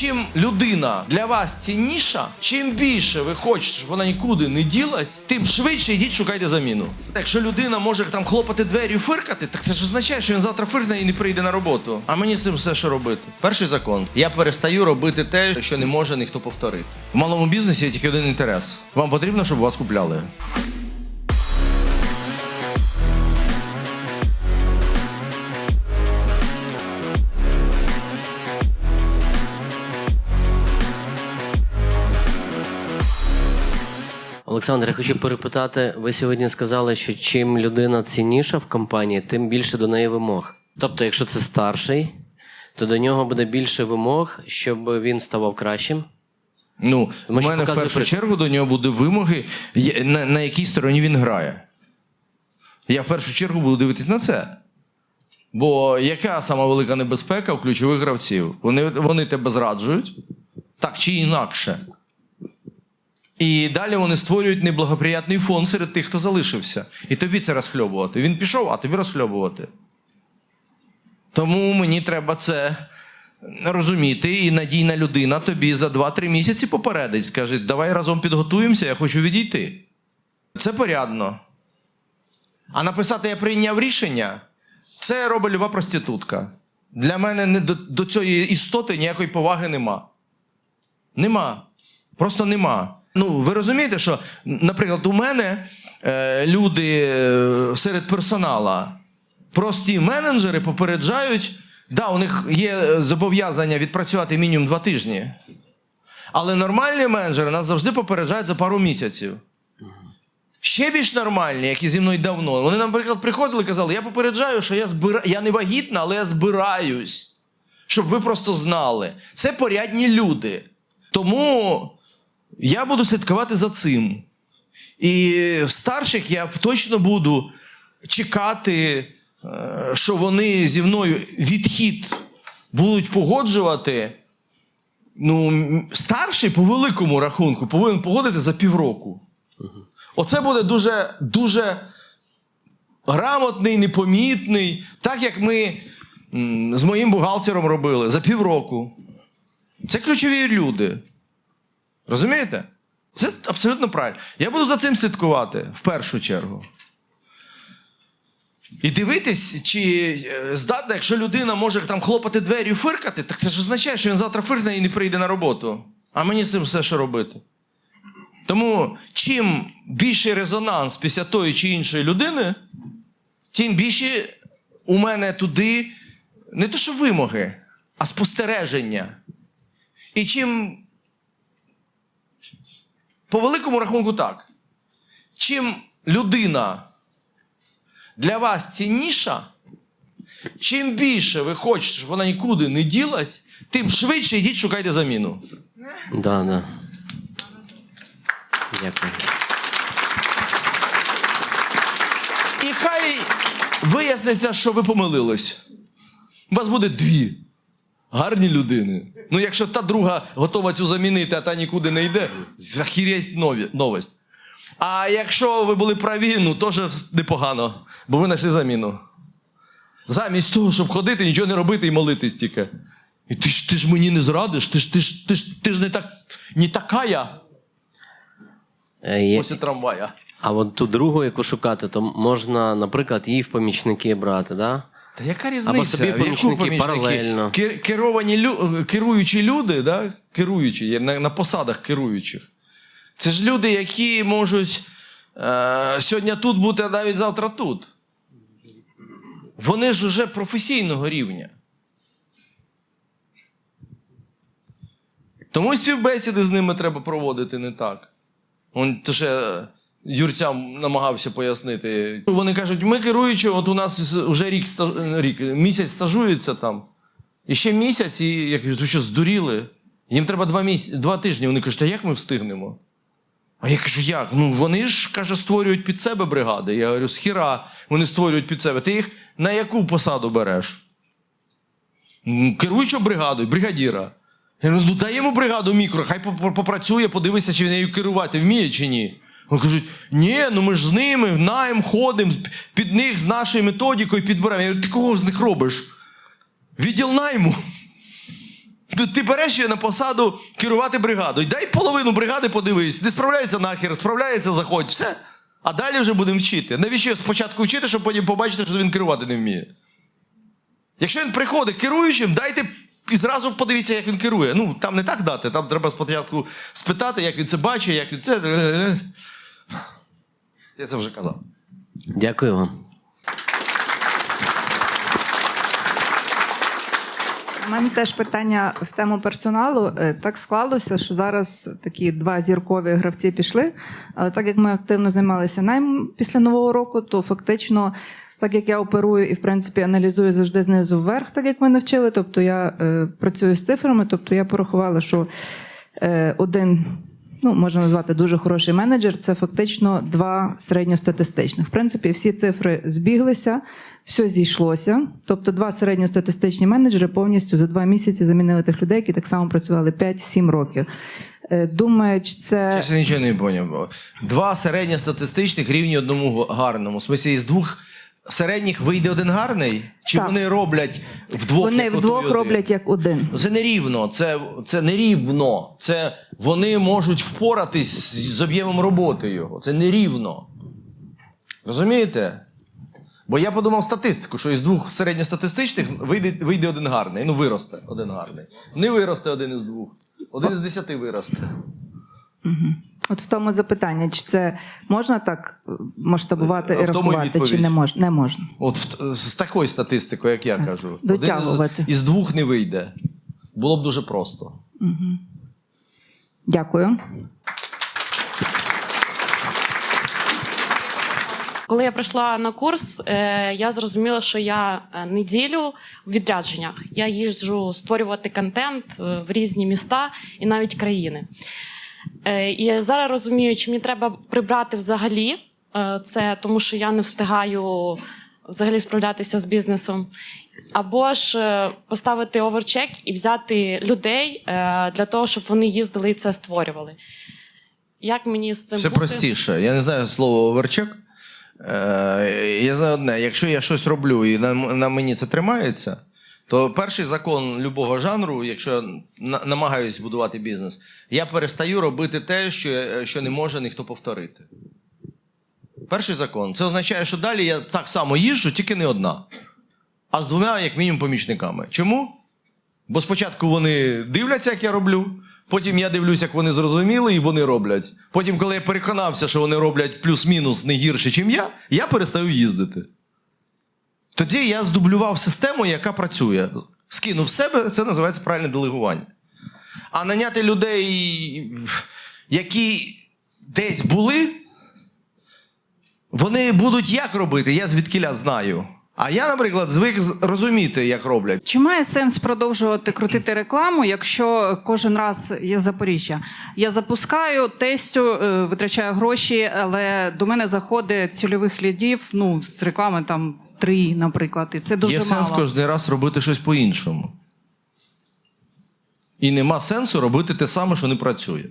чим людина для вас цінніша, чим більше ви хочете, щоб вона нікуди не ділась, тим швидше йдіть шукайте заміну. Якщо людина може там хлопати двері фиркати, так це ж означає, що він завтра фиркне і не прийде на роботу. А мені з цим все що робити. Перший закон: я перестаю робити те, що не може ніхто повторити. В малому бізнесі є тільки один інтерес. Вам потрібно, щоб вас купляли. Олександр, я хочу перепитати, ви сьогодні сказали, що чим людина цінніша в компанії, тим більше до неї вимог. Тобто, якщо це старший, то до нього буде більше вимог, щоб він ставав кращим. Ну, у мене в першу чергу до нього буде вимоги, на, на якій стороні він грає. Я в першу чергу буду дивитись на це. Бо яка сама велика небезпека у ключових гравців? Вони, вони тебе зраджують, так чи інакше. І далі вони створюють неблагоприятний фон серед тих, хто залишився. І тобі це розхльобувати. Він пішов, а тобі розхльобувати. Тому мені треба це розуміти, і надійна людина тобі за 2-3 місяці попередить. Скаже, давай разом підготуємося, я хочу відійти. Це порядно. А написати я прийняв рішення це робить люба проститутка. Для мене не до, до цієї істоти ніякої поваги нема. Нема. Просто нема. Ну, ви розумієте, що, наприклад, у мене е, люди е, серед персонала, прості менеджери попереджають, да, у них є е, зобов'язання відпрацювати мінімум два тижні. Але нормальні менеджери нас завжди попереджають за пару місяців. Ще більш нормальні, які зі мною давно. Вони, наприклад, приходили і казали: я попереджаю, що я збира... я не вагітна, але я збираюсь. Щоб ви просто знали. Це порядні люди. Тому я буду слідкувати за цим. І в старших я точно буду чекати, е, що вони зі мною відхід будуть погоджувати. Ну, старший по великому рахунку повинен погодити за півроку. Оце буде дуже, дуже грамотний, непомітний, так як ми з моїм бухгалтером робили за півроку. Це ключові люди. Розумієте? Це абсолютно правильно. Я буду за цим слідкувати в першу чергу. І дивитись, чи е, здатна, якщо людина може там хлопати двері і фиркати, так це ж означає, що він завтра фиркне і не прийде на роботу. А мені з цим все що робити. Тому чим більший резонанс після тої чи іншої людини, тим більше у мене туди не то що вимоги, а спостереження. І чим по великому рахунку так. Чим людина для вас цінніша, чим більше ви хочете, щоб вона нікуди не ділась, тим швидше йдіть шукайте заміну. Да, да. Дякую. І хай виясниться, що ви помилились. У вас буде дві гарні людини. Ну, якщо та друга готова цю замінити, а та нікуди не йде, захірять нові, новость. А якщо ви були праві, ну теж непогано, бо ви знайшли заміну. Замість того, щоб ходити, нічого не робити і молитись тільки. І ти ж, ти ж мені не зрадиш, ти ж, ти ж, ти ж, ти ж не, так, не така я Е, є- після трамвая. А от ту другу, яку шукати, то можна, наприклад, її в помічники брати, да? Та яка різниця? Або собі Яку помічники паралельно. Кер- керовані лю... керуючі люди, да? керуючі, є на, на посадах керуючих. Це ж люди, які можуть е, сьогодні тут бути, а навіть завтра тут. Вони ж уже професійного рівня. Тому і співбесіди з ними треба проводити не так. Он то ще Юрцям намагався пояснити. Вони кажуть, ми керуючи, от у нас вже рік, рік місяць стажується там. І ще місяць, і я кажу, ви що, здуріли? Їм треба два, місяці, два тижні. Вони кажуть, а як ми встигнемо? А я кажу, як? Ну вони ж каже, створюють під себе бригади. Я говорю, схіра вони створюють під себе. Ти їх на яку посаду береш? «Ну, Керуючу бригадою, бригадіра. Я говорю, ну дай йому бригаду мікро, хай попрацює, подивися, чи він нею керувати вміє чи ні. Вони кажуть, ні, ну ми ж з ними, наєм ходимо, під них з нашою методикою підбираємо. Я говорю, ти кого з них робиш? Відділ найму. Ти береш її на посаду керувати бригадою. Дай половину бригади подивись. Не справляється нахер, справляється, заходь. Все. А далі вже будемо вчити. Навіщо спочатку вчити, щоб потім побачити, що він керувати не вміє? Якщо він приходить керуючим, дайте і зразу подивіться, як він керує. Ну, там не так дати, там треба спочатку спитати, як він це бачить, як він це. Я це вже казав. Дякую вам. У мене теж питання в тему персоналу. Е, Так склалося, що зараз такі два зіркові гравці пішли. Але так як ми активно займалися найм після нового року, то фактично, так як я оперую і в принципі аналізую завжди знизу вверх, так як ми навчили. Тобто я е, працюю з цифрами, тобто я порахувала, що е, один. Ну, можна назвати дуже хороший менеджер. Це фактично два середньостатистичних. В принципі, всі цифри збіглися, все зійшлося. Тобто, два середньостатистичні менеджери повністю за два місяці замінили тих людей, які так само працювали 5-7 років. Е, Думаю, це Чесно, нічого не поняв. Два середньостатистичних рівні одному гарному. В смислі, із двох середніх вийде один гарний? Чи Так. вони роблять вдвох? вони як вдвох один? роблять як один. Ну, Це не рівно, це, це не рівно. Це вони можуть впоратись з, з об'ємом роботи його. Це не рівно. Розумієте? Бо я подумав статистику, що із двох середньостатистичних вийде, вийде один гарний. Ну, виросте один гарний. Не виросте один із двох. Один із десяти виросте. От в тому запитання, чи це можна так е, масштабувати і в рахувати, чи не можна? Не можна. От в- з такою статистикою, як я Ас- кажу. дотягувати. Один із, із двох не вийде. Було б дуже просто. Дякую. Коли я прийшла на курс, е, я зрозуміла, що я е, неділю в відрядженнях. Я їжджу створювати контент е, в різні міста і навіть країни. Е, І зараз розумію, чи мені треба прибрати взагалі е, це, тому що я не встигаю взагалі справлятися з бізнесом. Або ж е, поставити оверчек і взяти людей для того, щоб вони їздили і це створювали. Як мені з цим Все бути? простіше. Я не знаю слово оверчек. Я знаю одне: якщо я щось роблю і на мені це тримається, то перший закон любого жанру, якщо я на, намагаюсь будувати бізнес, я перестаю робити те, що, що не може ніхто повторити. Перший закон. Це означає, що далі я так само їжджу, тільки не одна. А з двома, як мінімум, помічниками. Чому? Бо спочатку вони дивляться, як я роблю. Потім я дивлюсь, як вони зрозуміли, і вони роблять. Потім, коли я переконався, що вони роблять плюс-мінус не гірше, ніж я, я перестаю їздити. Тоді я здублював систему, яка працює. Скинув себе, це називається правильне делегування. А наняти людей, які десь були, вони будуть як робити, я звідкіля знаю. А я, наприклад, звик розуміти, як роблять. Чи має сенс продовжувати крутити рекламу, якщо кожен раз є Запоріжжя? Я запускаю, тестю, е, витрачаю гроші, але до мене заходить цільових лідів, ну, з реклами там три, наприклад, і це дуже Є мало. сенс кожен раз робити щось по-іншому. І нема сенсу робити те саме, що не працює.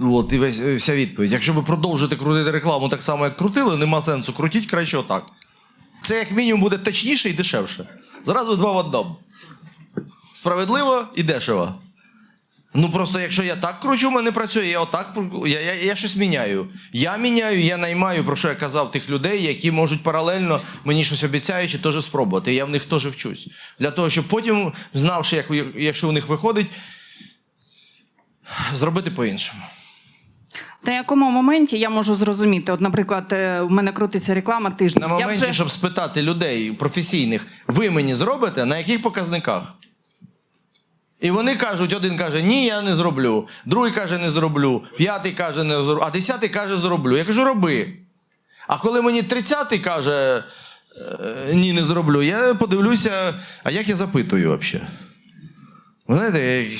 От і весь, вся відповідь. Якщо ви продовжите крутити рекламу так само, як крутили, нема сенсу. Крутіть краще отак. Це як мінімум буде точніше і дешевше. Зразу два в одному. Справедливо і дешево. Ну просто якщо я так кручу, в мене працює, я отак я, я, я щось міняю. Я міняю, я наймаю, про що я казав, тих людей, які можуть паралельно мені щось обіцяючи, теж спробувати. Я в них теж вчусь. Для того, щоб потім, знавши, як, якщо у них виходить, зробити по-іншому. На якому моменті я можу зрозуміти? От, наприклад, е, в мене крутиться реклама тиждень. На я моменті, вже... щоб спитати людей професійних, ви мені зробите, на яких показниках? І вони кажуть, один каже, ні, я не зроблю, другий каже, не зроблю, п'ятий каже, не зроблю, а десятий каже, зроблю. Я кажу, роби. А коли мені тридцятий каже, «Е, ні, не зроблю, я подивлюся, а як я запитую взагалі? Ви знаєте,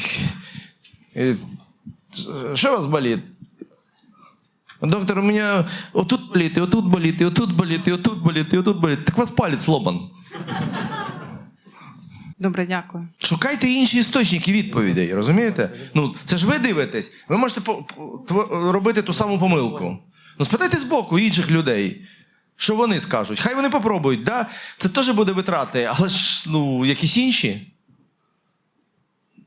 е, що вас болить? Доктор, у меня отут болит, и отут болит, и отут болит, и отут болит, и отут болит. Так у вас палець сломан. Добре, дякую. Шукайте інші істочники відповідей, розумієте? Ну, це ж ви дивитесь. Ви можете робити ту саму помилку. Ну, спитайте з боку інших людей, що вони скажуть. Хай вони попробують, да? це теж буде витрати, але ж ну, якісь інші.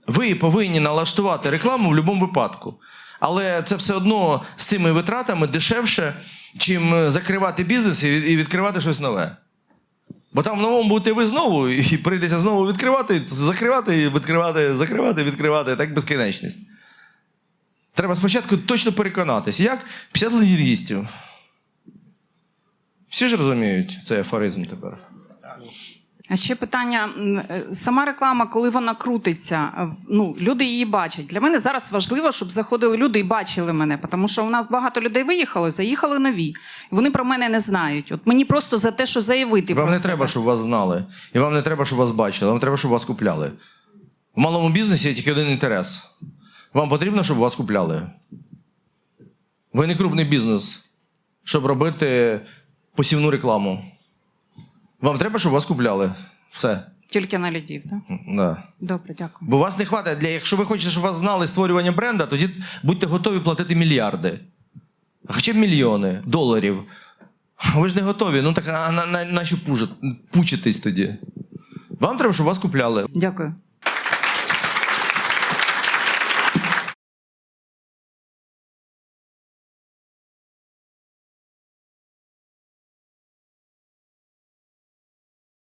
Ви повинні налаштувати рекламу в будь-якому випадку. Але це все одно з цими витратами дешевше, чим закривати бізнес і відкривати щось нове. Бо там в новому будете ви знову, і прийдеться знову відкривати, закривати, відкривати, закривати, відкривати, так безкінечність. Треба спочатку точно переконатись, як 50 легінгістів. Всі ж розуміють цей афоризм тепер. А ще питання: е, сама реклама, коли вона крутиться, е, ну люди її бачать. Для мене зараз важливо, щоб заходили люди і бачили мене, тому що у нас багато людей виїхало, заїхали нові. Вони про мене не знають. От мені просто за те, що заявити. Вам не себе. треба, щоб вас знали. І вам не треба, щоб вас бачили. Вам треба, щоб вас купляли. В малому бізнесі є тільки один інтерес. Вам потрібно, щоб вас купляли. Ви не крупний бізнес, щоб робити посівну рекламу. Вам треба, щоб вас купляли. Все. Тільки на лідів, так? Да. Добре, дякую. Бо вас не хватає для. Якщо ви хочете, щоб вас знали створювання бренда, тоді будьте готові платити мільярди. А хоча б мільйони доларів. Ви ж не готові. Ну так а на, на, на що пужит- пучитись тоді? Вам треба, щоб вас купляли. Дякую.